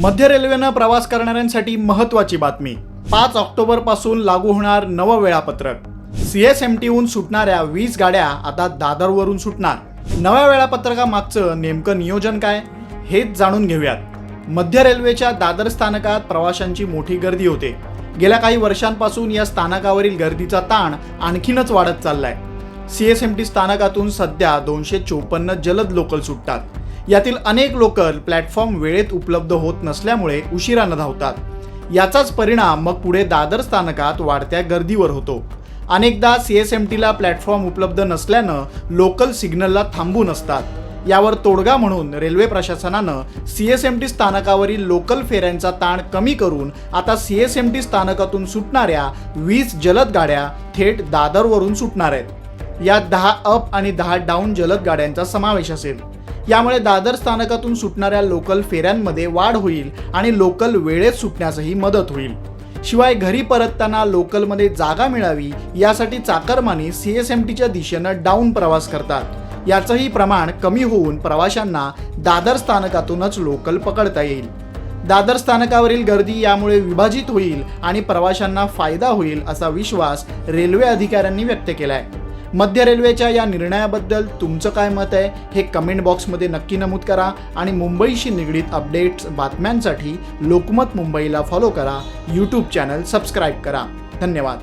मध्य रेल्वेनं प्रवास करणाऱ्यांसाठी महत्त्वाची बातमी. पाच ऑक्टोबरपासून लागू होणार नवं वेळापत्रक. सी एस एम टीहून सुटणाऱ्या वीस गाड्या आता दादरवरून सुटणार. नव्या वेळापत्रकामागचं नेमकं नियोजन काय हेच जाणून घेऊयात. मध्य रेल्वेच्या दादर स्थानकात प्रवाशांची मोठी गर्दी होते. गेल्या काही वर्षांपासून या स्थानकावरील गर्दीचा ताण आणखीनच वाढत चाललाय. सी एस एम टी स्थानकातून सध्या दोनशे चोपन्न जलद लोकल सुटतात. यातील अनेक लोकल प्लॅटफॉर्म वेळेत उपलब्ध होत नसल्यामुळे उशिरानं धावतात. याचाच परिणाम मग पुढे दादर स्थानकात वाढत्या गर्दीवर होतो. अनेकदा सी एस एम टीला प्लॅटफॉर्म उपलब्ध नसल्यानं लोकल सिग्नलला थांबून असतात यावर तोडगा म्हणून रेल्वे प्रशासनानं सी एस एम टी स्थानकावरील लोकल फेऱ्यांचा ताण कमी करून आता सी एस एम टी स्थानकातून सुटणाऱ्या वीस जलद गाड्या थेट दादरवरून सुटणार आहेत. यात दहा अप आणि दहा डाऊन जलद गाड्यांचा समावेश असेल. यामुळे दादर स्थानकातून सुटणाऱ्या लोकल फेऱ्यांमध्ये वाढ होईल आणि लोकल वेळेत सुटण्यासही मदत होईल. शिवाय घरी परतताना लोकलमध्ये जागा मिळावी यासाठी चाकरमानी सी एस एम टीच्या दिशेनं डाऊन प्रवास करतात. याचंही प्रमाण कमी होऊन प्रवाशांना दादर स्थानकातूनच लोकल पकडता येईल. दादर स्थानकावरील गर्दी यामुळे विभाजित होईल आणि प्रवाशांना फायदा होईल असा विश्वास रेल्वे अधिकाऱ्यांनी व्यक्त केलाय. मध्य रेल्वेच्या या निर्णयाबद्दल तुमचं काय मत आहे हे कमेंट बॉक्समध्ये नक्की नमूद करा आणि मुंबईशी निगडीत अपडेट्स बातम्यांसाठी लोकमत मुंबईला फॉलो करा. यूट्यूब चॅनल सबस्क्राईब करा. धन्यवाद.